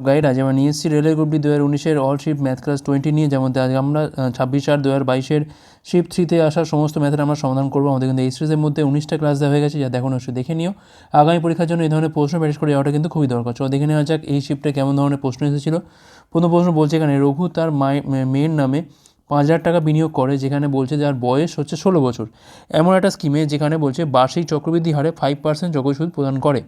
Guide আজ আমরা নিয়ে এসেছি রেলের গ্রুপটি দু হাজার উনিশের all shift math class twenty নিয়ে যেমন আজ আমরা ছাব্বিশ আট দু হাজার বাইশের শিফট থ্রিতে আসা সমস্ত ম্যাথের আমরা সমাধান করব। আমাদের কিন্তু এই সিরিজের মধ্যে উনিশটা ক্লাস দেওয়া হয়ে গেছে। যা দেখুন অবশ্যই দেখে নিও। আগামী পরীক্ষার জন্য এই ধরনের প্রশ্ন প্র্যাকটিস করে যাওয়াটা কিন্তু খুবই দরকার। চলো দেখে নেওয়া যাক এই শিফটে কেমন ধরনের প্রশ্ন এসেছিল। প্রথম প্রশ্ন বলছে এখানে, রঘু তার মাই মেয়ের নামে পাঁচ হাজার টাকা বিনিয়োগ করে, যেখানে বলছে যার বয়স হচ্ছে ষোলো বছর। এমন একটা স্কিমে যেখানে বলছে বার্ষিক চক্রবৃদ্ধি হারে ফাইভ পার্সেন্ট চক্রসুদ প্রদান করে।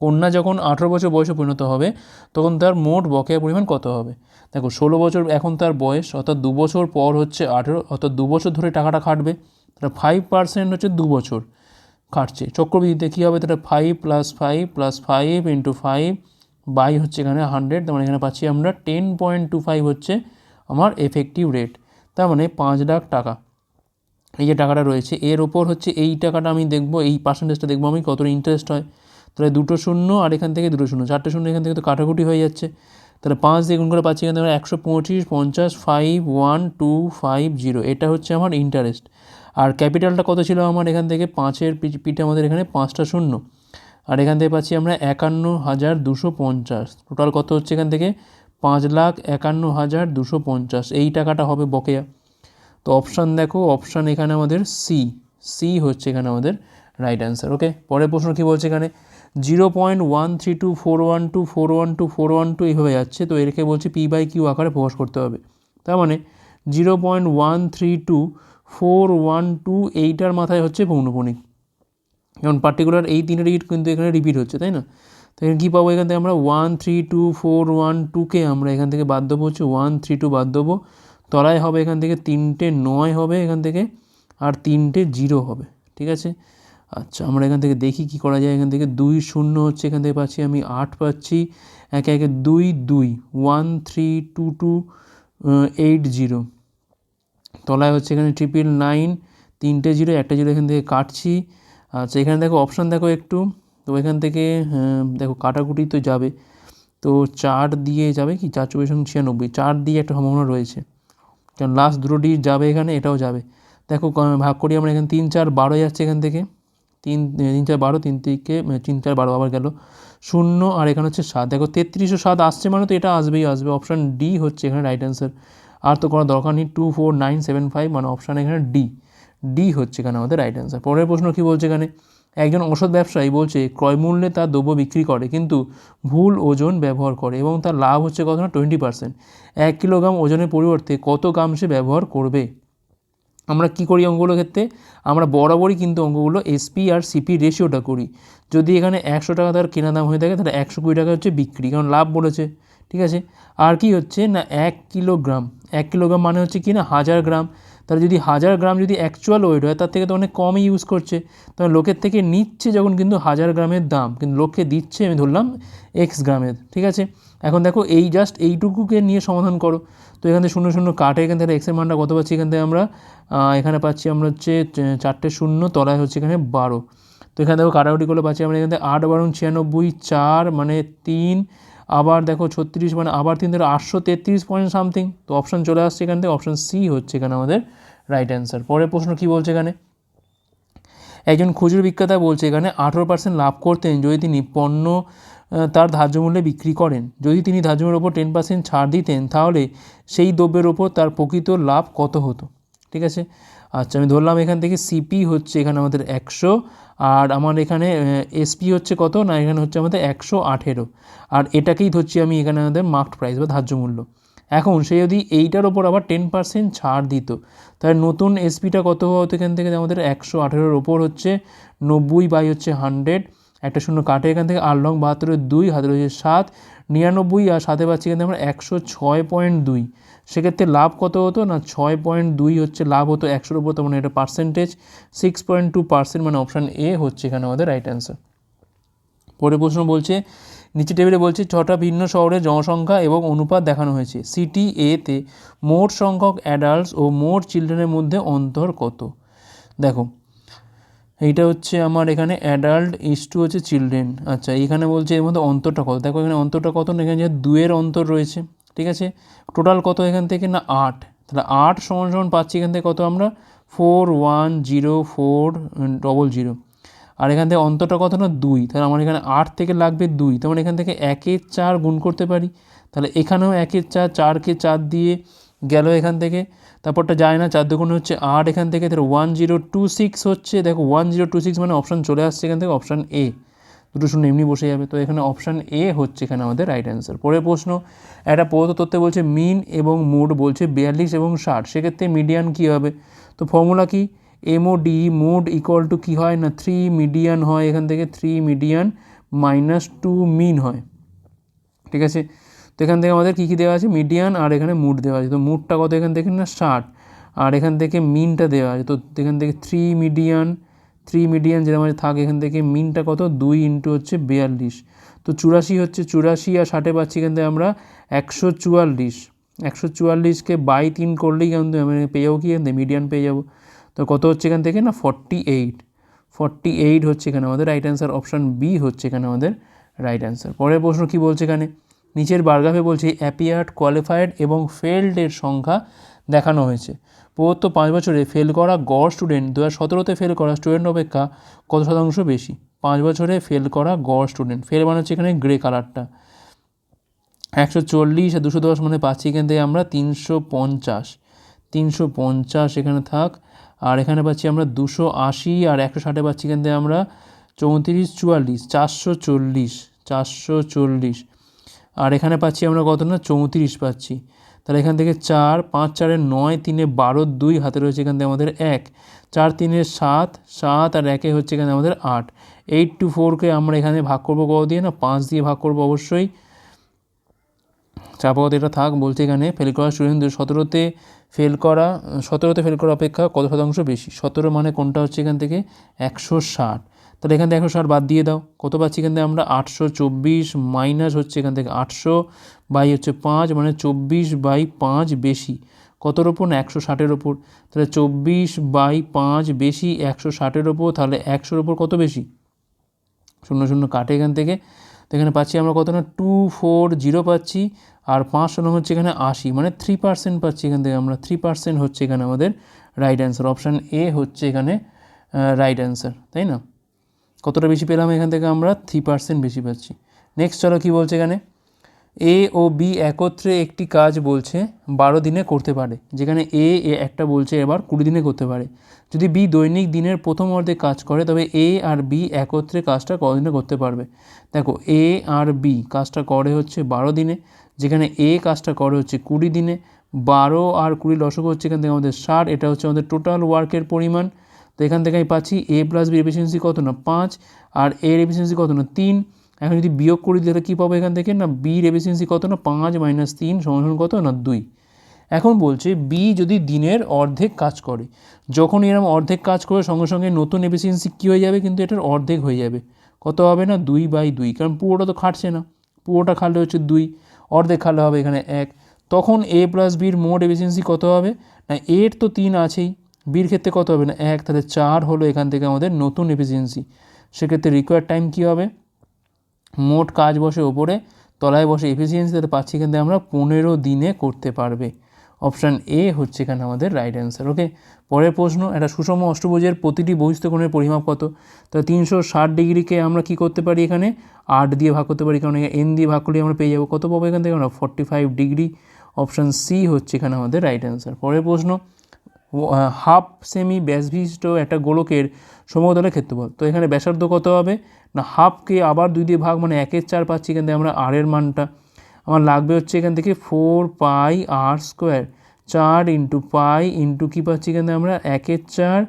কন্যা যখন আঠেরো বছর বয়সে পরিণত হবে, তখন তার মোট বকেয়া পরিমাণ কত হবে? দেখো, ষোলো বছর এখন তার বয়স, অর্থাৎ দু বছর পর হচ্ছে আঠেরো, অর্থাৎ দু বছর ধরে টাকাটা খাটবে, তাহলে ফাইভ পার্সেন্ট হচ্ছে দু বছর খাটছে। চক্রবৃদ্ধিতে কী হবে? তাহলে five plus five plus five into five by হচ্ছে এখানে হান্ড্রেড তার মানে এখানে পাচ্ছি আমরা টেন পয়েন্ট টু ফাইভ হচ্ছে আমার এফেক্টিভ রেট তার মানে পাঁচ লাখ টাকা। এই যে টাকাটা রয়েছে, এর ওপর হচ্ছে এই টাকাটা আমি দেখব, এই পার্সেন্টেজটা দেখব আমি কত ইন্টারেস্ট হয়। তাহলে দুটো শূন্য আর এখান থেকে দুটো শূন্য। চারটে শূন্য এখান থেকে তো কাটাকুটি হয়ে যাচ্ছে। তাহলে পাঁচ দিয়ে গুণ করে পাচ্ছি এখান থেকে একশো পঁচিশ, পঞ্চাশ five one two five zero এটা হচ্ছে আমার ইন্টারেস্ট আর ক্যাপিটালটা কত ছিল আমার এখান থেকে? পাঁচের পিঠে আমাদের এখানে পাঁচটা শূন্য। আর এখান থেকে পাচ্ছি আমরা একান্ন হাজার দুশো পঞ্চাশ। টোটাল কত হচ্ছে এখান থেকে? পাঁচ লাখ একান্ন হাজার দুশো পঞ্চাশ। এই টাকাটা হবে বকেয়া। তো অপশান দেখো অপশান এখানে আমাদের সি সি হচ্ছে এখানে আমাদের রাইট অ্যান্সার ওকে পরের প্রশ্ন কী বলছে এখানে? Zero point one three two four one two, four one two, four one two এইভাবে যাচ্ছে, তো এরকে বলছে পি বাই কিউ আকারে প্রকাশ করতে হবে। তার মানে zero point one three two four one two এইটার মাথায় হচ্ছে পৌনপণিক যেমন পার্টিকুলার এই তিনটে ডিজিট কিন্তু এখানে রিপিট হচ্ছে, তাই না? তো এখানে কী পাবো? এখান থেকে আমরা one three two four one টুকে আমরা এখান থেকে বাদ দেবো, হচ্ছে ওয়ান থ্রি টু বাদ দেবো। তলায় হবে এখান থেকে তিনটে নয় হবে এখান থেকে, আর তিনটে জিরো হবে, ঠিক আছে? আচ্ছা আমরা এখান থেকে দেখি কি করা যায়। এখান থেকে দুই শূন্য হচ্ছে, এখান থেকে পাচ্ছি আমি আট পাচ্ছি। একে একে দুই দুই, one, three, two two eight, zero. তলায় হচ্ছে এখানে ট্রিপল নাইন, তিনটে জিরো, একটা জিরো এখান থেকে কাটছি। আচ্ছা এখানে দেখো অপশান দেখো একটু। তো এখান থেকে দেখো কাটাকুটি তো যাবে। তো চার দিয়ে যাবে কি? চার চব্বিশ ছিয়ানব্বই। চার দিয়ে একটা সম্ভাবনা রয়েছে। কারণ লাস্ট দুটো যাবে এখানে, এটাও যাবে। দেখো ভাগ করি আমরা, এখানে তিন, চার, বারো যাচ্ছে এখান থেকে। তিন তিন চার বারো, তিন থেকে তিন চার বারো আবার গেল। শূন্য আর এখানে হচ্ছে সাত। দেখো তেত্রিশশো সাত আসছে মানে তো এটা আসবেই আসবে। অপশান ডি হচ্ছে এখানে রাইট অ্যান্সার আর তো করার দরকার নেই। Two four nine seven five মানে অপশান এখানে ডি ডি হচ্ছে এখানে আমাদের রাইট অ্যান্সার পরের প্রশ্ন কী বলছে এখানে? একজন ওষুধ ব্যবসায়ী বলছে, ক্রয় মূল্যে তার দ্রব্য বিক্রি করে, কিন্তু ভুল ওজন ব্যবহার করে এবং তার লাভ হচ্ছে কত না টোয়েন্টি পার্সেন্ট এক কিলোগ্রাম ওজনের পরিবর্তে কত গ্রাম সে ব্যবহার করবে? আমরা কি করি অঙ্কগুলোর ক্ষেত্রে? আমরা বরাবরই কিন্তু অঙ্কগুলো এসপি আর সিপি রেশিওটা করি। যদি এখানে একশো টাকা তার কেনা দাম হয়ে থাকে, তাহলে একশো কুড়ি টাকা হচ্ছে বিক্রি, কারণ লাভ বলেছে, ঠিক আছে? আর কি হচ্ছে না, এক কিলোগ্রাম এক কিলোগ্রাম মানে হচ্ছে কি না, হাজার গ্রাম। তাহলে যদি হাজার গ্রাম যদি অ্যাকচুয়াল ওয়েট হয়, তার থেকে তো অনেক কমই ইউজ করছে। তখন লোকের থেকে নিচ্ছে যখন কিন্তু হাজার গ্রামের দাম, কিন্তু লোককে দিচ্ছে, আমি ধরলাম এক্স গ্রামের, ঠিক আছে? এখন দেখো এই জাস্ট এইটুকুকে নিয়ে সমাধান করো। তো এখান থেকে শূন্য শূন্য কাটে, এখান থেকে এক্সের মানটা কত পাচ্ছি? এখান থেকে আমরা এখানে পাচ্ছি আমরা হচ্ছে চারটে শূন্য, তলায় হচ্ছে এখানে বারো। তো এখানে দেখো কাটাকুটি করলে পাচ্ছি আমরা এখান থেকে আট বারো ছিয়ানব্বই চার মানে তিন আবার দেখো ছত্রিশ মানে আবার তিন ধরে আটশো তেত্রিশ পয়েন্ট সামথিং তো অপশান চলে আসছে এখান থেকে অপশান সি হচ্ছে এখানে আমাদের রাইট অ্যান্সার পরের প্রশ্ন কী বলছে এখানে? একজন খুচরো বিক্রেতা বলছে এখানে, আঠেরো পার্সেন্ট লাভ করতেন যদি তিনি পণ্য তার ধার্য মূল্যে বিক্রি করেন। যদি তিনি ধার্য মূল্যের ওপর টেন পার্সেন্ট ছাড় দিতেন, তাহলে সেই দ্রব্যের ওপর তার প্রকৃত লাভ কত হতো? ঠিক আছে? আচ্ছা আমি ধরলাম এখান থেকে সিপি হচ্ছে এখানে আমাদের একশো, আর আমার এখানে এসপি হচ্ছে কত? না, এখানে হচ্ছে আমাদের একশো আঠেরো। আর এটাকেই ধরছি আমি এখানে আমাদের মার্কড প্রাইস বা ধার্য মূল্য। এখন সে যদি এইটার ওপর আবার টেন পার্সেন্ট ছাড় দিত, তাহলে নতুন এসপিটা কত হতো এখান থেকে? আমাদের একশো আঠেরোর ওপর হচ্ছে নব্বই বাই হচ্ছে হান্ড্রেড একটা শূন্য কাটে এখান থেকে আট লং বাহাত্তরের দুই, হাতের হচ্ছে সাত নিরানব্বই আর সাথে পাচ্ছি কিন্তু আমরা একশো ছয় পয়েন্ট দুই। সেক্ষেত্রে লাভ কত হতো? না, ছয় পয়েন্ট দুই হচ্ছে লাভ হতো একশোর উপর তো মানে এটা percentage six point two percent মানে অপশান এ হচ্ছে এখানে আমাদের রাইট অ্যান্সার পরে প্রশ্ন বলছে, নিচে টেবিলে বলছে, ছটা ভিন্ন শহরের জনসংখ্যা এবং অনুপাত দেখানো হয়েছে। সিটি এতে মোট সংখ্যক অ্যাডাল্টস ও মোট চিলড্রেনের মধ্যে অন্তর কত? দেখো এইটা হচ্ছে আমার এখানে অ্যাডাল্ট ইস টু হচ্ছে চিলড্রেন আচ্ছা এখানে বলছে এর মধ্যে অন্তরটা কত? দেখো এখানে অন্তরটা কত না এখানে যে দুয়ের অন্তর রয়েছে, ঠিক আছে? টোটাল কত এখান থেকে? না, আট। তাহলে আট সমান সমান পাচ্ছি এখান থেকে কত আমরা? Four one zero four double zero আর এখান থেকে অন্তটা কত না? দুই। তাহলে আমার এখানে আট থেকে লাগবে দুই। তার মানে এখান থেকে একের চার গুণ করতে পারি। তাহলে এখানেও একের চার, চারকে চার দিয়ে গেল এখান থেকে তারপরটা যায় না, চার দুগুণ হচ্ছে আট এখান থেকে, তাহলে ওয়ান জিরো টু সিক্স হচ্ছে, দেখো ওয়ান জিরো টু সিক্স মানে অপশান চলে আসছে এখান থেকে অপশান এ দুটো শূন্য এমনি বসে যাবে, তো এখানে অপশান এ হচ্ছে এখানে আমাদের রাইট অ্যান্সার পরের প্রশ্ন, একটা প্রদত্ত তথ্যে বলছে মিন এবং মোড বলছে বিয়াল্লিশ এবং ষাট, সেক্ষেত্রে মিডিয়ান কী হবে? তো ফর্মুলা কি? M O D mode equal to কী হয় না? থ্রি মিডিয়ান হয় এখান থেকে three median minus two mean হয়। ঠিক আছে? তো এখান থেকে আমাদের কী কী দেওয়া আছে? মিডিয়ান আর এখানে মুড দেওয়া আছে। তো মুডটা কত এখান থেকে না? ষাট। আর এখান থেকে মিনটা দেওয়া আছে। তো এখান থেকে থ্রি মিডিয়ান থ্রি মিডিয়ান যেটা আমাদের থাকে। এখান থেকে মিনটা কত? দুই ইন্টু হচ্ছে বিয়াল্লিশ। তো চুরাশি হচ্ছে চুরাশি আর ষাটে পাচ্ছি এখান থেকে আমরা একশো চুয়াল্লিশ। একশো চুয়াল্লিশকে বাই তিন করলেই কিন্তু আমি পেয়ে যাব কি? এখান মিডিয়ান পেয়ে যাব। তো কত হচ্ছে এখান থেকে না? ফর্টি এইট ফর্টি এইট হচ্ছে এখানে আমাদের রাইট অ্যান্সার অপশান বি হচ্ছে এখানে আমাদের রাইট অ্যান্সার পরের প্রশ্ন কী বলছে এখানে? নিচের বারগ্রাফে বলছি অ্যাপিয়ার্ড কোয়ালিফাইড এবং ফেল্ডের সংখ্যা দেখানো হয়েছে। প্রদত্ত পাঁচ বছরে ফেল করা গড় স্টুডেন্ট দু হাজার সতেরোতে ফেল করা স্টুডেন্ট অপেক্ষা কত শতাংশ বেশি? পাঁচ বছরে ফেল করা গড় স্টুডেন্ট ফেল মানে হচ্ছে এখানে গ্রে কালারটা একশো চল্লিশ আর দুশো দশ মানে পাচ্ছি এখান থেকে আমরা তিনশো পঞ্চাশ। তিনশো পঞ্চাশ এখানে থাক, আর এখানে পাচ্ছি আমরা দুশো আশি আর একশো ষাটে পাচ্ছি এখান থেকে আমরা চৌত্রিশ চুয়াল্লিশ, চারশো চল্লিশ চারশো চল্লিশ। আর এখানে পাচ্ছি আমরা কত না? চৌত্রিশ পাচ্ছি। তাহলে এখান থেকে চার, পাঁচ চারের নয়, তিনে বারো, দুই, হাতে রয়েছে এখান থেকে আমাদের এক। চার তিনের সাত সাত আর একে হচ্ছে এখানে আমাদের আট। এইট টু ফোরকে আমরা এখানে ভাগ করব কত দিয়ে না? পাঁচ দিয়ে ভাগ করব অবশ্যই। চাপাগত এটা থাক, বলছে এখানে ফেল করা স্টুডেন্ট সতেরোতে ফেল করা, সতেরোতে ফেল করা অপেক্ষা কত শতাংশ বেশি? সতেরো মানে কোনটা হচ্ছে এখান থেকে? একশো ষাট। তাহলে এখান থেকে একশো ষাট বাদ দিয়ে দাও। কত পাচ্ছি এখান থেকে আমরা? আটশো চব্বিশ মাইনাস হচ্ছে এখান থেকে আটশো বাই হচ্ছে পাঁচ মানে চব্বিশ বাই পাঁচ বেশি। কতর ওপর না, একশো ষাটের ওপর তাহলে চব্বিশ বাই পাঁচ বেশি, একশো ষাটের ওপর তাহলে একশোর ওপর কত বেশি? শূন্য শূন্য কাটে এখান থেকে। তো এখানে পাচ্ছি আমরা কত না? টু ফোর জিরো পাচ্ছি। আর পাঁচ শূন্য হচ্ছে এখানে আশি মানে থ্রি পার্সেন্ট পাচ্ছি এখান থেকে আমরা। থ্রি পার্সেন্ট হচ্ছে এখানে আমাদের রাইট অ্যান্সার। অপশান এ হচ্ছে এখানে রাইট অ্যান্সার, তাই না? কতটা বেশি পেলাম এখান থেকে আমরা? থ্রি পার্সেন্ট বেশি পাচ্ছি। নেক্সট চলো কী বলছে এখানে? এ ও বি একত্রে একটি কাজ বলছে, বারো দিনে করতে পারে। যেখানে এ এ একটা বলছে, এবার কুড়ি দিনে করতে পারে। যদি বি দৈনিক দিনের প্রথম অর্ধে কাজ করে, তবে এ আর বি একত্রে কাজটা কদিনে করতে পারবে? দেখো এ আর বি কাজটা করে হচ্ছে বারো দিনে। যেখানে এ কাজটা করে হচ্ছে কুড়ি দিনে। বারো আর কুড়ি লসক হচ্ছে এখান থেকে আমাদের ষাট। এটা হচ্ছে আমাদের টোটাল ওয়ার্কের পরিমাণ। তো এখান থেকে আমি পাচ্ছি এ প্লাস বি এফিসিয়েন্সি কত না? পাঁচ। আর এর এফিসিয়েন্সি কত না? তিন। এখন যদি বিয়োগ করি, তাহলে কী পাবো এখান থেকে? না বির এফিসিয়েন্সি কত না? পাঁচ মাইনাস তিন সমান কত? না, দুই। এখন বলছে বি যদি দিনের অর্ধেক কাজ করে, যখন এরকম অর্ধেক কাজ করে, সঙ্গে সঙ্গে নতুন এফিসিয়েন্সি কী হয়ে যাবে? কিন্তু এটার অর্ধেক হয়ে যাবে। কত হবে না? দুই বাই দুই। কারণ পুরোটা তো খাটছে না। পুরোটা খাটলে হচ্ছে দুই। অর্ধেক খাটলে হবে এখানে এক। তখন এ প্লাস বির মোট এফিসিয়েন্সি কত হবে? না, এর তো তিন আছেই। বির ক্ষেত্রে কত হবে না? এক, তাহলে চার হলো এখান থেকে আমাদের নতুন এফিসিয়েন্সি সেক্ষেত্রে রিকোয়ার টাইম কী হবে? মোট কাজ বসে ওপরে, তলায় বসে এফিসিয়েন্সি তাহলে পাচ্ছি এখান থেকে আমরা পনেরো দিনে করতে পারবে। অপশান এ হচ্ছে এখানে আমাদের রাইট অ্যান্সার ওকে পরের প্রশ্ন, একটা সুষম অষ্টভুজের প্রতিটি বহিস্থকোণের পরিমাপ কত? তো তিনশো ষাট ডিগ্রিকে আমরা কি করতে পারি এখানে? আট দিয়ে ভাগ করতে পারি, কারণ এন দিয়ে ভাগ করলে আমরা পেয়ে যাব। কত পাবো এখান থেকে? আমরা forty five degree. Option C হচ্ছে এখানে আমাদের রাইট অ্যান্সার পরের প্রশ্ন হাফ সেমি ব্যাসবিশিষ্ট একটা গোলকের সমতলের ক্ষেত্রফল। তো এখানে ব্যাসার্ধ কত হবে? না, হাফকে আবার দুই দিয়ে ভাগ মানে একের চার পাচ্ছি, এখান থেকে আমরা আরের মানটা। আমার লাগবে হচ্ছে এখান থেকে ফোর পাই আর স্কোয়ার চার ইন্টু পাই ইন্টু কী পাচ্ছি, এখান থেকে আমরা একের চার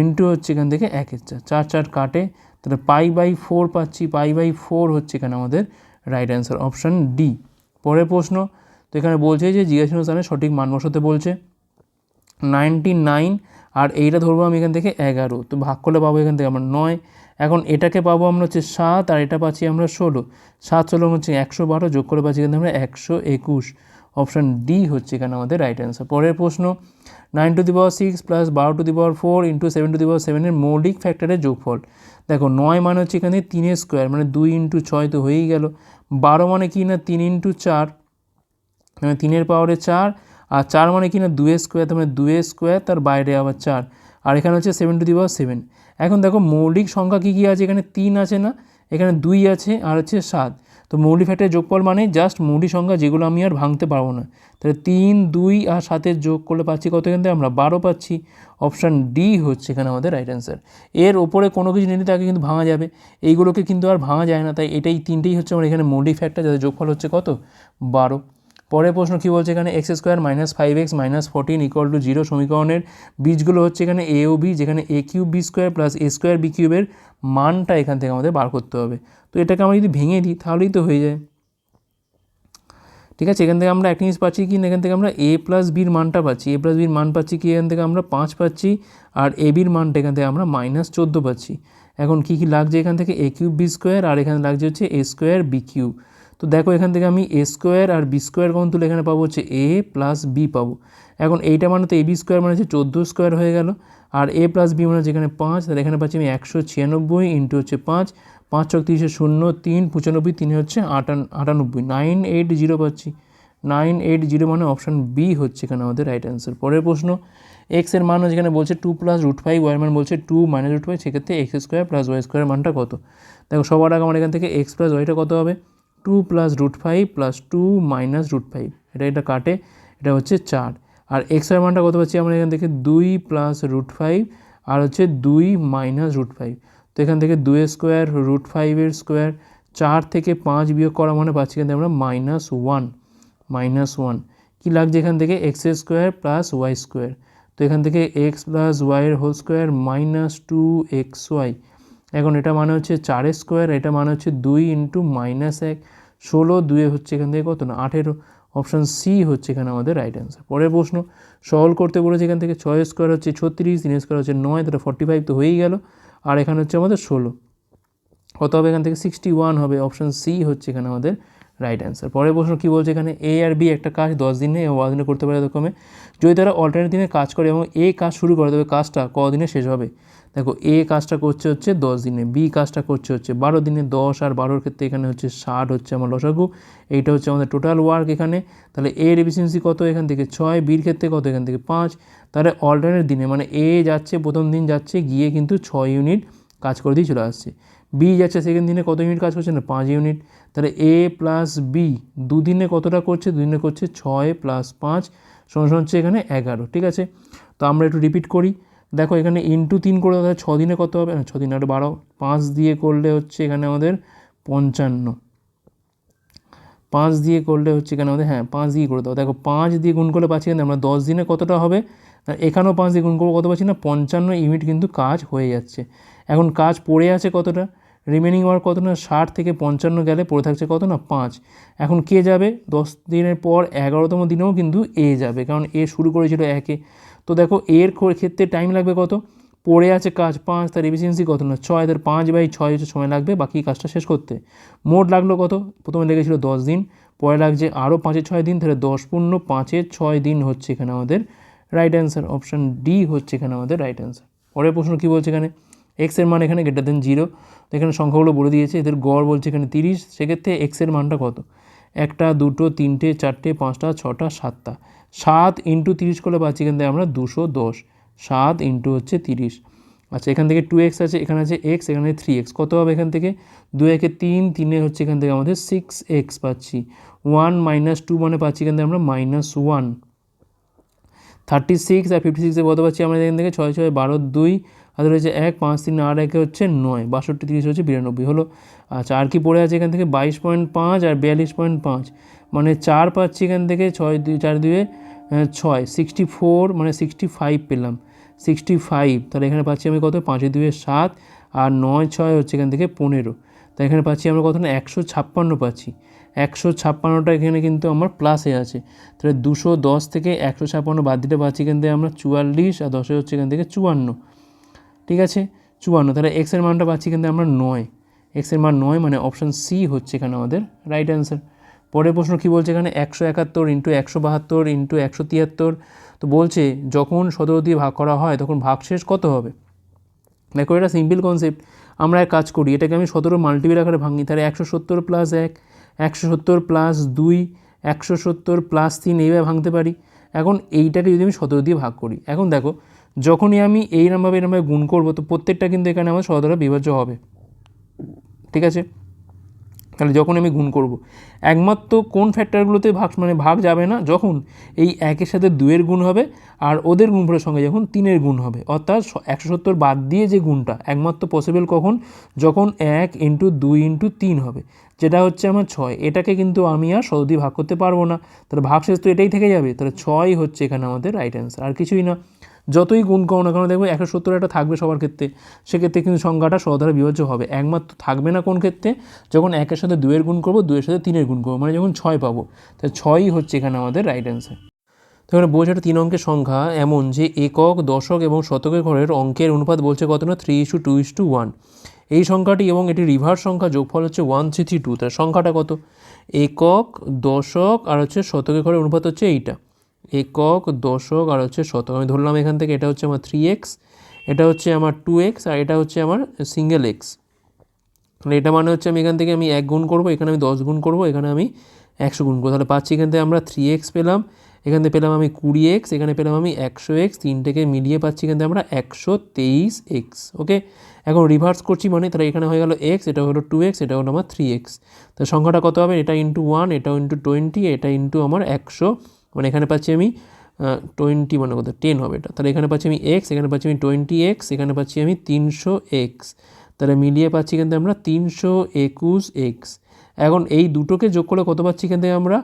ইন্টু হচ্ছে এখান থেকে একের চার। চার চার কাটে, তাহলে পাই বাই ফোর পাচ্ছি পাই বাই ফোর হচ্ছে এখানে আমাদের রাইট অ্যান্সার অপশান ডি পরের প্রশ্ন, তো এখানে বলছে যে জিজ্ঞাসা স্থানে সঠিক মান বসাতে বলছে। নাইনটি নাইন আর এইটা ধরবো আমি এখান থেকে এগারো। তো ভাগ করলে পাবো এখান থেকে আমরা নয়। এখন এটাকে পাবো আমরা হচ্ছে সাত আর এটা পাচ্ছি আমরা ষোলো। সাত ষোলো হচ্ছে একশো বারো, যোগ করে পাচ্ছি এখানে আমরা একশো একুশ। অপশান ডি হচ্ছে এখানে আমাদের রাইট অ্যান্সার পরের প্রশ্ন nine to the power six plus বারো to the power four into seven to the power সেভেনের মৌলিক ফ্যাক্টরের যোগফল। দেখো, নয় মানে হচ্ছে এখানে তিনের স্কোয়ার মানে দুই ইন্টু ছয় তো হয়েই গেল। বারো মানে কি না, তিন ইন্টু চার মানে তিনের পাওয়ারে চার আর চার মানে কি না? দুয়ে স্কোয়ার তার মানে দুয়ে স্কোয়ার তার বাইরে আবার চার। আর এখানে হচ্ছে seven to the power seven এখন দেখো মৌলিক সংখ্যা কী কী আছে? এখানে তিন আছে না? এখানে দুই আছে আর হচ্ছে সাত। তো মৌলিক ফ্যাক্টরের যোগফল মানে জাস্ট মৌলিক সংখ্যা যেগুলো আমি আর ভাঙতে পারব না। তাহলে তিন, দুই আর সাতের যোগ করলে পাচ্ছি কত এখান থেকে? আমরা বারো পাচ্ছি। অপশান ডি হচ্ছে এখানে আমাদের রাইট অ্যান্সার এর ওপরে কোনো কিছু নিলে তাকে কিন্তু ভাঙা যাবে। এইগুলোকে কিন্তু আর ভাঙা যায় না। তাই এটাই তিনটেই হচ্ছে আমার এখানে মৌলিক ফ্যাক্টর যাদের যোগফল হচ্ছে কত? বারো। পরের প্রশ্ন কী বলছে এখানে? X square minus five x minus fourteen equal to zero সমীকরণের বীজগুলো হচ্ছে এখানে এ ও বি যেখানে a cube b square plus a square b কিউবের মানটা এখান থেকে আমাদের বার করতে হবে। তো এটাকে আমরা যদি ভেঙে দিই, তাহলেই তো হয়ে যায়। ঠিক আছে? এখান থেকে আমরা একটা জিনিস পাচ্ছি কি এখান থেকে আমরা এ প্লাস বির মানটা পাচ্ছি। এ প্লাস বির মান পাচ্ছি কি? এখান থেকে আমরা পাঁচ পাচ্ছি। আর এ বির মানটা এখান থেকে আমরা মাইনাস চোদ্দ পাচ্ছি। এখন কী কী লাগছে এখান থেকে? এ কিউব বি স্কোয়ার আর এখানে লাগছে হচ্ছে এ স্কোয়ার বি কিউব তো দেখো এখান থেকে আমি এ স্কোয়ার আর বি স্কোয়ার কখন তুলে এখানে পাবো হচ্ছে এ প্লাস বি পাবো। এখন এইটা মানে তো এ বি স্কোয়ার মানে হচ্ছে চোদ্দ স্কোয়ার হয়ে গেল। আর এ প্লাস বি মানে হচ্ছে এখানে পাঁচ। তাহলে এখানে পাচ্ছি আমি একশো ছিয়ানব্বই ইন্টু হচ্ছে পাঁচ। পাঁচ চক তিরিশে শূন্য, তিন পঁচানব্বই, তিনে হচ্ছে আটান, আটানব্বই। নাইন এইট জিরো পাচ্ছি। নাইন এইট জিরো মানে অপশান বি হচ্ছে এখানে আমাদের রাইট অ্যান্সার পরের প্রশ্ন এক্সের মান এখানে বলছে two plus root five y মান বলছে টু মাইনাস রুট ফাইভ সেক্ষেত্রে x square plus y square মানটা কত? দেখো সবার আগে আমার এখান থেকে এক্স প্লাস ওয়াইটা কত হবে? Two plus root five plus two minus root five এটা এটা কাটে, এটা হচ্ছে চার। আর এক্সের মানটা কত পাচ্ছি আমরা এখান থেকে? দুই প্লাস রুট ফাইভ আর হচ্ছে দুই মাইনাস রুট ফাইভ তো এখান থেকে দুই স্কোয়ার রুট ফাইভের স্কোয়ার চার থেকে পাঁচ বিয়োগ করা মানে পাচ্ছি থেকে আমরা মাইনাস ওয়ান মাইনাস ওয়ান কী লাগছে এখান থেকে? X square plus y square তো এখান থেকে এক্স প্লাস ওয়াইয়ের whole square minus two x y এখন এটা মানে হচ্ছে চারের স্কোয়ার, এটা মানে হচ্ছে দুই ইন্টু মাইনাস এক। ষোলো, দুয়ে হচ্ছে এখান থেকে কত না, আঠেরো। অপশান সি হচ্ছে এখানে আমাদের রাইট অ্যান্সার পরের প্রশ্ন সলভ করতে বলেছে এখান থেকে ছয় স্কোয়ার হচ্ছে ছত্রিশ, তিন স্কোয়ার হচ্ছে নয়, তাহলে ফর্টি ফাইভ তো হয়েই গেল। আর এখানে হচ্ছে আমাদের ষোলো। কত হবে এখান থেকে? সিক্সটি ওয়ান হবে। অপশান সি হচ্ছে এখানে আমাদের রাইট অ্যান্সার পরের প্রশ্ন কী বলছে এখানে? এ আর বি একটা কাজ দশ দিনে এবং বারো দিনে করতে পারে এরকমে। যদি তারা অল্টারনেট দিনে কাজ করে এবং এ কাজ শুরু করে, তবে কাজটা কদিনে শেষ হবে? দেখো এ কাজটা করছে হচ্ছে দশ দিনে বি কাজটা করছে হচ্ছে বারো দিনে, দশ আর বারোর ক্ষেত্রে এখানে হচ্ছে ষাট হচ্ছে আমার লসাগু। এইটা হচ্ছে আমাদের টোটাল ওয়ার্ক এখানে। তাহলে এর এফিসিয়েন্সি কত এখান থেকে? ছয় বির ক্ষেত্রে কত এখান থেকে? পাঁচ। তাহলে অল্টারনেট দিনে মানে এ যাচ্ছে, প্রথম দিন যাচ্ছে, গিয়ে কিন্তু ছয় ইউনিট কাজ করে দিয়ে চলে আসছে। বি যাচ্ছে সেকেন্ড দিনে, কত ইউনিট কাজ করছে না? পাঁচ ইউনিট তাহলে এ প্লাস বি দুদিনে কতটা করছে? দুদিনে করছে ছয় প্লাস পাঁচ, সমান হচ্ছে এখানে এগারো। ঠিক আছে? তো আমরা একটু রিপিট করি। দেখো এখানে ইন্টু তিন করে তাহলে ছ দিনে কত হবে? না, ছ দিন, আর বারো, পাঁচ দিয়ে করলে হচ্ছে এখানে আমাদের পঞ্চান্ন। পাঁচ দিয়ে করলে হচ্ছে এখানে আমাদের হ্যাঁ পাঁচ দিয়ে করে দাও। দেখো, পাঁচ দিয়ে গুণ করলে পাচ্ছি কিন্তু আমরা দশ দিনে কতটা হবে? এখানেও পাঁচ দিয়ে গুণ করব, কত পাচ্ছি? না, পঞ্চান্ন ইউনিট কিন্তু কাজ হয়ে যাচ্ছে। এখন কাজ পড়ে আছে কতটা? রিমেনিং ওয়ার্ক কত না? ষাট থেকে পঞ্চান্ন গেলে পড়ে থাকছে কত? না, পাঁচ। এখন কে যাবে? দশ দিনের পর এগারোতম দিনেও কিন্তু এ যাবে, কারণ এ শুরু করেছিল একে। তো দেখো, এর ক্ষেত্রে টাইম লাগবে কত? পড়ে আছে কাজ পাঁচ, তার এফিসিয়েন্সি কত না? ছয়, তার পাঁচ বাই ছয় সময় লাগবে, বাকি কাজটা শেষ করতে। মোট লাগল কত? প্রথমে লেগেছিল দশ দিন, পরে লাগছে আরও পাঁচের ছয় দিন, তাহলে দশ পূর্ণ পাঁচের ছয় দিন হচ্ছে এখানে আমাদের রাইট অ্যান্সার অপশান ডি হচ্ছে এখানে আমাদের রাইট অ্যান্সার পরের প্রশ্ন কী বলছে এখানে? এক্সের মান এখানে গ্রেটার দেন জিরো এখানে সংখ্যাগুলো বলে দিয়েছে, এদের গড় বলছে এখানে তিরিশ, সেক্ষেত্রে এক্সের মানটা কত? একটা, দুটো, তিনটে, চারটে, পাঁচটা, ছটা, সাতটা। সাত ইন্টু তিরিশ করলে পাচ্ছি এখান থেকে আমরা দুশো দশ। সাত ইন্টু হচ্ছে তিরিশ। আচ্ছা এখান থেকে টু এক্স আছে, এখানে আছে এক্স এখানে থ্রি এক্স কত হবে এখান থেকে? দু একে তিন তিনে হচ্ছে এখান থেকে আমাদের সিক্স এক্স পাচ্ছি। ওয়ান মাইনাস টু মানে পাচ্ছি এখান থেকে আমরা মাইনাস ওয়ান থার্টি সিক্স আর ফিফটি সিক্সে কত পাচ্ছি আমরা এখান থেকে? ছয় ছয়, বারো, দুই। আর রয়েছে এক, পাঁচ, তিন আট একে হচ্ছে নয়। বাষট্টি, তিরিশ হচ্ছে বিরানব্বই। হলো? আচ্ছা আর কি পড়ে আছে এখান থেকে? বাইশ পয়েন্ট পাঁচ আর বিয়াল্লিশ পয়েন্ট পাঁচ। মানে চার পাচ্ছি এখান থেকে ছয় দুই, চার দুয়ে ছয় সিক্সটি ফোর মানে সিক্সটি ফাইভ পেলাম। সিক্সটি ফাইভ তাহলে এখানে পাচ্ছি আমি কত? পাঁচে দুয়ে সাত, আর নয়, ছয় হচ্ছে এখান থেকে পনেরো। তাই এখানে পাচ্ছি আমরা কত? না, একশো ছাপ্পান্ন পাচ্ছি। একশো ছাপ্পান্নটা এখানে কিন্তু আমার প্লাসে আছে। তাহলে দুশো দশ থেকে একশো ছাপ্পান্ন বাদ দিতে পাচ্ছি এখান থেকে আমরা চুয়াল্লিশ, আর দশে হচ্ছে এখান থেকে চুয়ান্ন। ঠিক আছে? চুয়ান্ন, তাহলে এক্সের মানটা পাচ্ছি কিন্তু আমরা নয়। এক্সের মান নয় মানে অপশান সি হচ্ছে এখানে আমাদের রাইট অ্যান্সার পরের প্রশ্ন কী বলছে এখানে? একশো একাত্তর ইন্টু একশো বাহাত্তর ইন্টু একশো তিয়াত্তর। তো বলছে, যখন সতেরো দিয়ে ভাগ করা হয়, তখন ভাগশেষ কত হবে? দেখো, এটা সিম্পল কনসেপ্ট আমরা এক কাজ করি, এটাকে আমি সতেরো মাল্টিপিল আকারে ভাঙি, তাহলে একশো সত্তর প্লাস এক, একশো সত্তর প্লাস দুই, একশো সত্তর প্লাস তিন, এইভাবে ভাঙতে পারি। এখন এইটাকে যদি আমি সতেরো দিয়ে ভাগ করি, এখন দেখো, যখনই আমি এইরমভাবে এরমভাবে গুণ করব, তো প্রত্যেকটা কিন্তু এখানে আমার সহদ্বারা বিভাজ্য হবে। ঠিক আছে? তাহলে যখন আমি গুণ করব, একমাত্র কোন ফ্যাক্টরগুলোতে ভাগ মানে ভাগ যাবে না, যখন এই একের সাথে দুয়ের গুণ হবে আর ওদের গুণফলের সঙ্গে যখন তিনের গুণ হবে, অর্থাৎ একশো সত্তর বাদ দিয়ে যে গুণটা, একমাত্র পসিবল কখন? যখন এক ইন্টু দুই ইন্টু তিন হবে, যেটা হচ্ছে আমার ছয়। এটাকে কিন্তু আমি আর দিয়ে ভাগ করতে পারব না। তাহলে ভাগশেষ তো এটাই থেকে যাবে। তাহলে ছয় হচ্ছে এখানে আমাদের রাইট অ্যান্সার আর কিছুই না। যতই গুণ করো না কারণ দেখবে একশো সত্তর একটা থাকবে সবার ক্ষেত্রে। সেক্ষেত্রে কিন্তু সংখ্যাটা সহধারা বিভাজ্য হবে। একমাত্র থাকবে না কোন ক্ষেত্রে? যখন একের সাথে দুয়ের গুণ করব দুয়ের সাথে তিনের গুণ করব মানে যখন ছয় পাবো। তাহলে ছয়ই হচ্ছে এখানে আমাদের রাইট অ্যান্সার তো এখানে বোঝাটা তিন অঙ্কের সংখ্যা এমন যে একক, দশক এবং শতকের ঘরের অঙ্কের অনুপাত বলছে কত না? Three is to two is to one এই সংখ্যাটি এবং এটি রিভার্স সংখ্যা যোগফল হচ্ছে ওয়ান থ্রি থ্রি টু তার সংখ্যাটা কত? একক, দশক আর হচ্ছে শতকের ঘরের অনুপাত হচ্ছে এইটা। একক, দশক আর হচ্ছে শতক। আমি ধরলাম এখান থেকে এটা হচ্ছে আমার থ্রি এক্স এটা হচ্ছে আমার টু এক্স আর এটা হচ্ছে আমার সিঙ্গেল এক্স তাহলে এটা মানে হচ্ছে আমি এখান থেকে আমি এক গুণ করব, এখানে আমি দশ গুণ করব, এখানে আমি একশো গুণ করব। তাহলে পাচ্ছি এখান থেকে আমরা থ্রি এক্স পেলাম, এখান থেকে পেলাম আমি কুড়ি এক্স এখানে পেলাম আমি একশো এক্স তিনটেকে মিলিয়ে পাচ্ছি এখান থেকে আমরা একশো তেইশ এক্স ওকে এখন রিভার্স করছি মানে তাহলে এখানে হয়ে গেল এক্স এটা হলো টু এক্স এটা হলো আমার থ্রি এক্স তো সংখ্যাটা কত হবে? এটা ইন্টু ওয়ান এটা ইন্টু টোয়েন্টি এটা ইন্টু আমার একশো মানে এখানে পাচ্ছি আমি টোয়েন্টি মানে কত টেন হবে এটা। তাহলে এখানে পাচ্ছি আমি এক্স এখানে পাচ্ছি আমি টোয়েন্টি এক্স এখানে পাচ্ছি আমি তিনশো এক্স তাহলে মিলিয়ে পাচ্ছি কিন্তু আমরা তিনশো একুশ এক্স এখন এই দুটোকে যোগ করলে কত পাচ্ছি থেকে আমরা?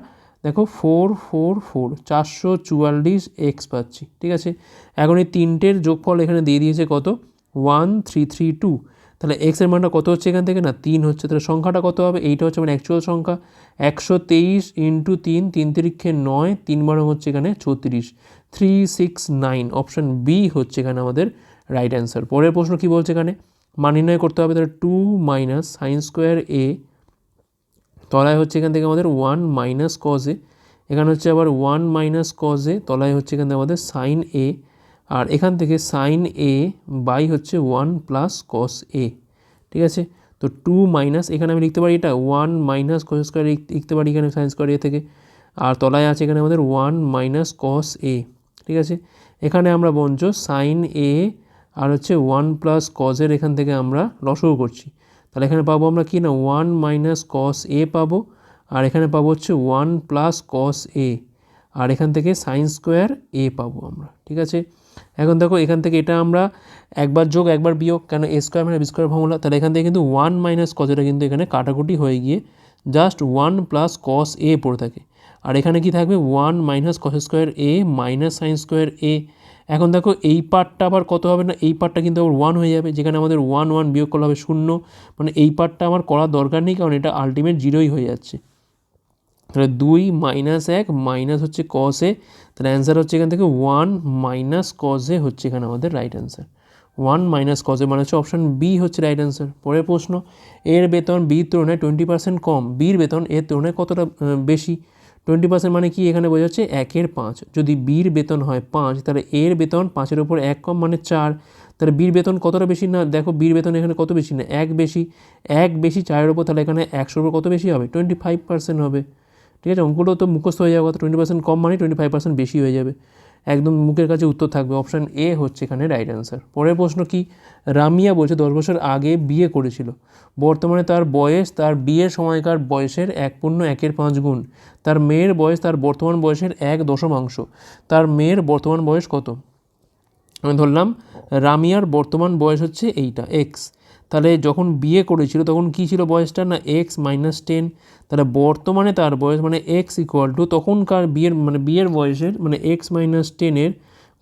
দেখো ফোর ফোর ফোর চারশো চুয়াল্লিশ এক্স পাচ্ছি, ঠিক আছে? এখন এই তিনটের যোগফল এখানে দিয়ে দিয়েছে কত? ওয়ান থ্রি থ্রি টু তাহলে এক্সের মানটা কত হচ্ছে এখান থেকে? না, তিন হচ্ছে। তাহলে সংখ্যাটা কত হবে? এইটা হচ্ছে মানে অ্যাকচুয়াল সংখ্যা। একশো তেইশ ইন্টু তিন তিন তিরিক্ষে নয়, তিন বারো হচ্ছে এখানে ছত্রিশ। Three six nine option B হচ্ছে এখানে আমাদের রাইট অ্যান্সার পরের প্রশ্ন কী বলছে এখানে? মান নির্ণয় করতে হবে তাহলে two minus sine square a তলায় হচ্ছে এখান থেকে আমাদের ওয়ান মাইনাস কজ এ এখানে হচ্ছে আবার ওয়ান মাইনাস কজ এ তলায় হচ্ছে এখান থেকে আমাদের সাইন এ আর এখান থেকে সাইন এ বাই হচ্ছে ওয়ান প্লাস কস এ ঠিক আছে? তো টু মাইনাস এখানে আমি লিখতে পারি এটা ওয়ান মাইনাস কস স্কোয়ার লিখতে পারি এখানে সাইন স্কোয়ার এ থেকে। আর তলায় আছে এখানে আমাদের ওয়ান মাইনাস কস এ ঠিক আছে? এখানে আমরা বঞ্চ সাইন এ আর হচ্ছে ওয়ান প্লাস কজের এখান থেকে আমরা লসও করছি। তাহলে এখানে পাবো আমরা কি না? ওয়ান মাইনাস কস এ পাবো। আর এখানে পাবো হচ্ছে ওয়ান প্লাস কস এ আর এখান থেকে সাইন স্কোয়ার এ পাবো আমরা, ঠিক আছে? এখন দেখো, এখান থেকে এটা আমরা একবার যোগ, একবার বিয়োগ, কেন এ স্কোয়ার মানে বি স্কোয়ার ফর্মুলা তাহলে এখান থেকে কিন্তু ওয়ান মাইনাস কস এটা কিন্তু এখানে কাটাকুটি হয়ে গিয়ে just one plus cos a পড়ে থাকে। আর এখানে কি থাকবে? One minus cos square a minus sine square a এখন দেখো, এই পার্টটা আবার কত হবে না? এই পার্টটা কিন্তু আবার ওয়ান হয়ে যাবে, যেখানে আমাদের ওয়ান ওয়ান বিয়োগ করলে হবে শূন্য। মানে এই পার্টটা আমার করার দরকার নেই, কারণ এটা আলটিমেট জিরোই হয়ে যাচ্ছে। তাহলে দুই মাইনাস এক মাইনাস হচ্ছে কস এ তাহলে অ্যান্সার হচ্ছে এখান থেকে ওয়ান মাইনাস কজ এ হচ্ছে এখানে আমাদের right answer one minus cos মানে হচ্ছে অপশান বি হচ্ছে রাইট অ্যান্সার পরের প্রশ্ন, এর বেতন বির তুলনায় টোয়েন্টি পার্সেন্ট কম বির বেতন এর তুলনায় কতটা বেশি? টোয়েন্টি পার্সেন্ট মানে কি? এখানে বোঝা যাচ্ছে একের পাঁচ। যদি বির বেতন হয় পাঁচ, তাহলে এর বেতন পাঁচের ওপর এক কম মানে চার। তাহলে বীর বেতন কতটা বেশি না? দেখো বীর বেতন এখানে কত বেশি না? এক বেশি। এক বেশি চারের ওপর তাহলে এখানে একশোর ওপর কত বেশি হবে? টোয়েন্টি ফাইভ পার্সেন্ট হবে। ঠিক আছে? অঙ্কগুলো তো মুখস্থ হয়ে যাবে কথা টোয়েন্টি পার্সেন্ট কম মানে টোয়েন্টি ফাইভ পার্সেন্ট বেশি হয়ে যাবে। একদম মুখের কাছে উত্তর থাকবে। অপশান এ হচ্ছে এখানে রাইট অ্যান্সার পরের প্রশ্ন কি? রামিয়া বলছে, দশ বছর আগে বিয়ে করেছিল। বর্তমানে তার বয়স, তার বিয়ের সময়কার বয়সের এক পূর্ণ একের পাঁচ গুণ। তার মেয়ের বয়স, তার বর্তমান বয়সের এক দশমাংশ। তার মেয়ের বর্তমান বয়স কত? আমি ধরলাম, রামিয়ার বর্তমান বয়স হচ্ছে এইটা এক্স তাহলে যখন বিয়ে করেছিল, তখন কী ছিল বয়সটা? না এক্স মাইনাস টেন তাহলে বর্তমানে তার বয়স মানে এক্স ইকুয়াল টু তখনকার বিয়ের মানে বিয়ের বয়সের মানে এক্স মাইনাস টেনের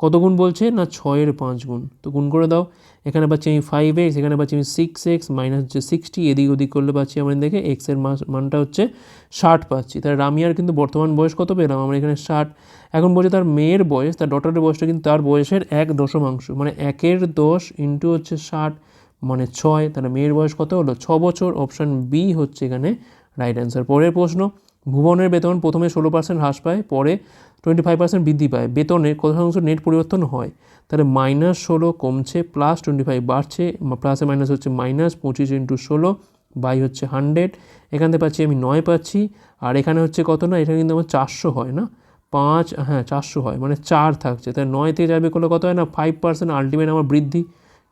কত গুণ বলছে? না ছয়ের পাঁচ গুণ। তো গুণ করে দাও। এখানে পাচ্ছি আমি ফাইভ এক্স এখানে পাচ্ছি আমি সিক্স এক্স মাইনাস হচ্ছে সিক্সটি এদিক ওদিক করলে পাচ্ছি আমরা দেখে এক্সের মানটা হচ্ছে ষাট পাচ্ছি। তাহলে রামিয়ার কিন্তু বর্তমান বয়স কত পেলাম? আমরা এখানে ষাট। এখন বলছে তার মেয়ের বয়স, তার ডটারের বয়সটা কিন্তু তার বয়সের এক দশমাংশ মানে একের দশ ইন্টু হচ্ছে ষাট। মানে ছয়, তাহলে মেয়ের বয়স কত হলো? ছ বছর অপশান বি হচ্ছে এখানে রাইট অ্যান্সার পরের প্রশ্ন, ভুবনের বেতন প্রথমে ষোলো পার্সেন্ট হ্রাস পায়, পরে টোয়েন্টি ফাইভ পার্সেন্ট বৃদ্ধি পায়। বেতনের কত শতাংশ নেট পরিবর্তন হয়, তাহলে মাইনাস ষোলো কমছে প্লাস টোয়েন্টি ফাইভ বাড়ছে প্লাসে মাইনাস হচ্ছে মাইনাস পঁচিশ ইন্টু ষোলো বাই হচ্ছে হান্ড্রেড এখান থেকে পাচ্ছি আমি নয় পাচ্ছি, আর এখানে হচ্ছে কত না? এখানে কিন্তু আমার চারশো হয় না? পাঁচ হ্যাঁ চারশো হয় মানে চার থাকছে। তাহলে নয় থেকে যাবে করলে কত হয় না? ফাইভ পার্সেন্ট আলটিমেট আমার বৃদ্ধি।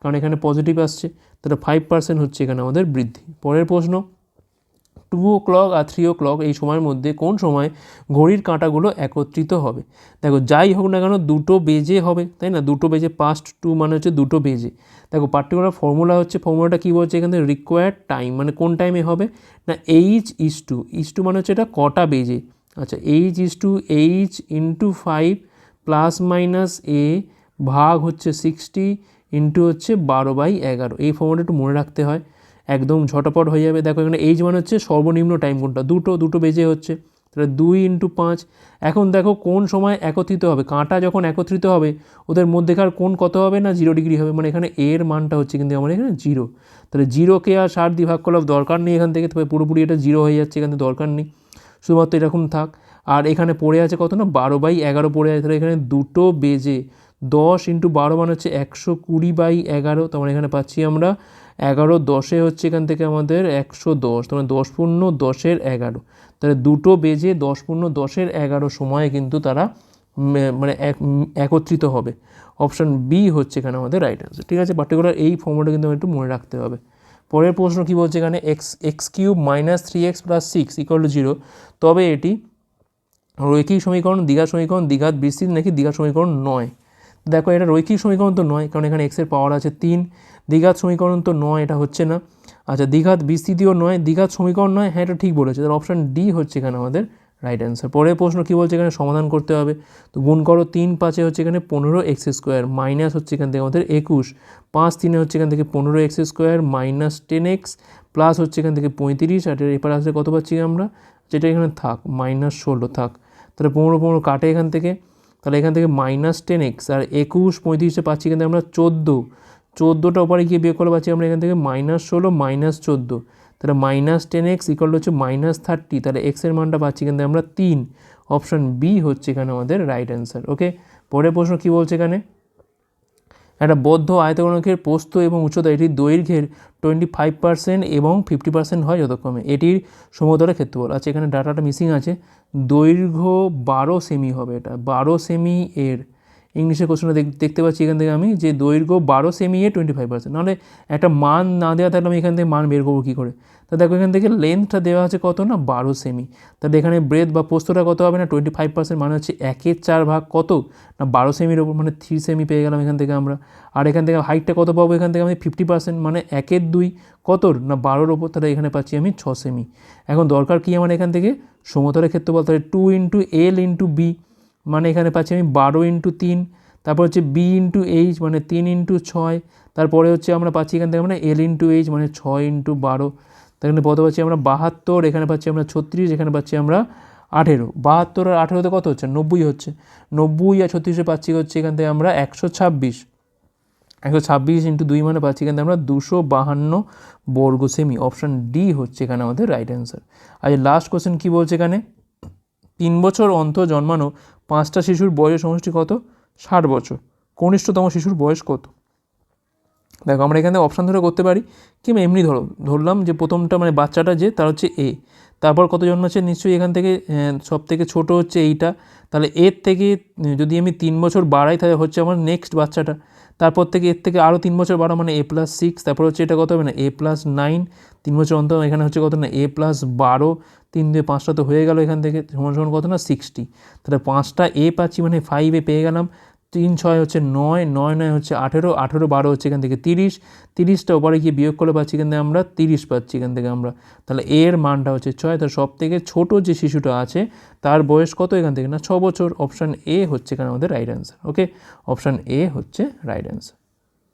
কারণ এখানে পজিটিভ আসছে, তাহলে ফাইভ পার্সেন্ট হচ্ছে এখানে আমাদের বৃদ্ধি। পরের প্রশ্ন টু ও ক্লক আর থ্রি ও ক্লক এই সময়ের মধ্যে কোন সময় ঘড়ির কাঁটাগুলো একত্রিত হবে? দেখো, যাই হোক না কেন, দুটো বেজে হবে, তাই না? দুটো বেজে পাস্ট টু মানে হচ্ছে দুটো বেজে। দেখো পার্টিকুলার ফর্মুলা হচ্ছে ফর্মুলাটা কী বলছে এখানে? রিকোয়ার্ড টাইম মানে কোন টাইমে হবে? না h is to is to মানে হচ্ছে এটা কটা বেজে। আচ্ছা h is to h into five plus minus a ভাগ হচ্ছে সিক্সটি ইন্টু হচ্ছে বারো বাই এগারো। এই ফর্মুলা একটু মনে রাখতে হয়। একদম ঝটপট হয়ে যাবে। দেখো এখানে এইচ মানে হচ্ছে সর্বনিম্ন টাইম কোনটা? দুটো দুটো বেজে হচ্ছে। তাহলে দুই ইন্টু পাঁচ। এখন দেখো কোন সময় একত্রিত হবে? কাঁটা যখন একত্রিত হবে, ওদের মধ্যেকার কোন কত হবে না জিরো ডিগ্রি হবে? মানে এখানে এর মানটা হচ্ছে কিন্তু আমার এখানে জিরো তাহলে জিরোকে আর সার দিয়ে ভাগ করলে দরকার নেই এখান থেকে। তবে পুরোপুরি এটা জিরো হয়ে যাচ্ছে, এখানে দরকার নেই। শুধুমাত্র এরকম থাক। আর এখানে পড়ে আছে কত না? বারো বাই এগারো পড়ে আছে। তাহলে এখানে দুটো বেজে দশ ইন্টু বারো মানে হচ্ছে একশো কুড়ি বাই এগারো তোমার এখানে পাচ্ছি আমরা এগারো দশে হচ্ছে এখান থেকে আমাদের একশো দশ তোমার দশ পূর্ণ দশের এগারো। তাহলে দুটো বেজে দশ পূর্ণ দশের এগারো সময়ে কিন্তু তারা মানে এক, একত্রিত হবে। অপশান বি হচ্ছে এখানে আমাদের রাইট অ্যান্সার ঠিক আছে? পার্টিকুলার এই ফর্মটা কিন্তু একটু মনে রাখতে হবে। পরের প্রশ্ন কী বলছে এখানে? X x cube minus three x plus six equal to zero তবে এটি রৈখিক সমীকরণ দীঘা সমীকরণ, দ্বিঘাত বিস্তৃত নাকি দীঘা সমীকরণ নয়। দেখো, এটা রৈখিক সমীকরণ তো নয়, কারণ এখানে এক্সের পাওয়ার আছে তিন। দ্বিঘাত সমীকরণ তো নয়, এটা হচ্ছে না। আচ্ছা দ্বিঘাত বিস্তৃতিও নয়, দ্বিঘাত সমীকরণ নয় হ্যাঁ এটা ঠিক বলেছে। তাহলে অপশান ডি হচ্ছে এখানে আমাদের রাইট অ্যান্সার পরের প্রশ্ন কী বলছে এখানে? সমাধান করতে হবে। তো গুণ করো তিন, পাঁচে হচ্ছে এখানে পনেরো এক্স স্কোয়ার মাইনাস হচ্ছে এখান থেকে আমাদের একুশ। পাঁচ তিনে হচ্ছে এখান থেকে পনেরো x square minus ten x plus হচ্ছে এখান থেকে পঁয়ত্রিশ, আর এপার আসলে কত পাচ্ছি আমরা? যেটা এখানে থাক মাইনাস ষোলো, থাক। তাহলে পনেরো পনেরো কাটে এখান থেকে। তাহলে এখান থেকে মাইনাস টেন এক্স আর একুশ পঁয়ত্রিশে পাচ্ছি কিন্তু আমরা চোদ্দ। চোদ্দোটা ওপারে গিয়ে বিয়োগ করে পাচ্ছি আমরা এখান থেকে মাইনাস ষোলো মাইনাস চোদ্দ। তাহলে মাইনাস টেন এক্স ইকাল হচ্ছে মাইনাস থার্টি তাহলে এক্সের মানটা পাচ্ছি কিন্তু আমরা তিন। অপশান বি হচ্ছে এখানে আমাদের রাইট অ্যান্সার ওকে পরের প্রশ্ন কী বলছে এখানে? একটা বদ্ধ আয়তগণকের পোস্ত এবং উচ্চতা এটির দৈর্ঘ্যের টোয়েন্টি ফাইভ পার্সেন্ট এবং ফিফটি পার্সেন্ট হয় যতক্ষণে এটির সমতলের ক্ষেত্রফল আচ্ছা এখানে ডাটাটা মিসিং আছে। দৈর্ঘ্য বারো সেমি হবে এটা। বারো সেমি এর ইংলিশে কোশ্চেনটা দেখতে পাচ্ছি এখান থেকে আমি যে দৈর্ঘ্য বারো সেমি এ টোয়েন্টি ফাইভ পার্সেন্ট নাহলে একটা মান না দেওয়া থাকলে আমি এখান থেকে মান বের করব কী করে? তা দেখো এখান থেকে লেন্থটা দেওয়া আছে কত না? বারো সেমি তাহলে এখানে ব্রেথ বা পোস্তটা কত হবে না? টোয়েন্টি ফাইভ পার্সেন্ট মানে হচ্ছে একের চার ভাগ কত? না বারো সেমির ওপর মানে থ্রি সেমি পেয়ে গেলাম এখান থেকে আমরা। আর এখান থেকে হাইটটা কত পাবো? এখান থেকে আমি ফিফটি পার্সেন্ট মানে একের দুই কতর? না বারোর ওপর, তাহলে এখানে পাচ্ছি আমি ছ সেমি এখন দরকার কি আমার এখান থেকে? সমতলের ক্ষেত্রফল, তাহলে two into l into b মানে এখানে পাচ্ছি আমি বারো ইন্টু তিন, তারপর হচ্ছে বি ইন্টু এইচ মানে তিন ইন্টু ছয়, তারপরে হচ্ছে আমরা পাচ্ছি এখান থেকে মানে এল ইন্টু এইচ মানে ছয় ইন্টু বারো এখানে কত পাচ্ছি আমরা বাহাত্তর, এখানে পাচ্ছি আমরা ছত্রিশ, এখানে পাচ্ছি আমরা আঠেরো। বাহাত্তর আর আঠেরোতে কত হচ্ছে? নব্বই হচ্ছে। নব্বই আর ছত্রিশে পাচ্ছি হচ্ছে এখান থেকে আমরা একশো ছাব্বিশ। একশো ছাব্বিশ ইন্টু দুই মানে পাচ্ছি এখান থেকে আমরা দুশো বাহান্ন বর্গ সেমি। অপশান ডি হচ্ছে এখানে আমাদের রাইট অ্যান্সার আর লাস্ট কোশ্চেন কী বলছে এখানে? তিন বছর অন্তর জন্মানো পাঁচটা শিশুর বয়স সমষ্টি কত? ষাট বছর। কনিষ্ঠতম শিশুর বয়স কত? দেখো, আমরা এখানে অপশান ধরে করতে পারি। কিংবা এমনি ধরো, ধরলাম যে প্রথমটা মানে বাচ্চাটা যে, তার হচ্ছে এ তারপর কত জন্মাচ্ছে নিশ্চয়ই এখান থেকে সব থেকে ছোটো হচ্ছে এইটা। তাহলে এর থেকে যদি আমি তিন বছর বাড়াই, তাহলে হচ্ছে আমার নেক্সট বাচ্চাটা। তারপর থেকে এর থেকে আরও তিন বছর বারো মানে এ প্লাস সিক্স তারপর হচ্ছে এটা কত হবে না? এ প্লাস নাইন তিন বছর অন্তর এখানে হচ্ছে কত না? এ প্লাস বারো, তিন দিয়ে পাঁচটা তো হয়ে গেল এখান থেকে, সমান সমান কত না? সিক্সটি তাহলে পাঁচটা এ পাচ্ছি মানে ফাইভে পেয়ে গেলাম। তিন, ছয় হচ্ছে নয় নয় নয় হচ্ছে আঠেরো আঠেরো, বারো হচ্ছে এখান থেকে তিরিশ। তিরিশটা ওপারে গিয়ে বিয়োগ করে পাচ্ছি এখান থেকে আমরা তিরিশ পাচ্ছি এখান থেকে আমরা। তাহলে এর মানটা হচ্ছে ছয়। তাহলে সব থেকে ছোটো যে শিশুটা আছে, তার বয়স কত এখান থেকে না? ছ বছর। অপশান এ হচ্ছে এখানে আমাদের right answer okay option A হচ্ছে রাইট অ্যান্সার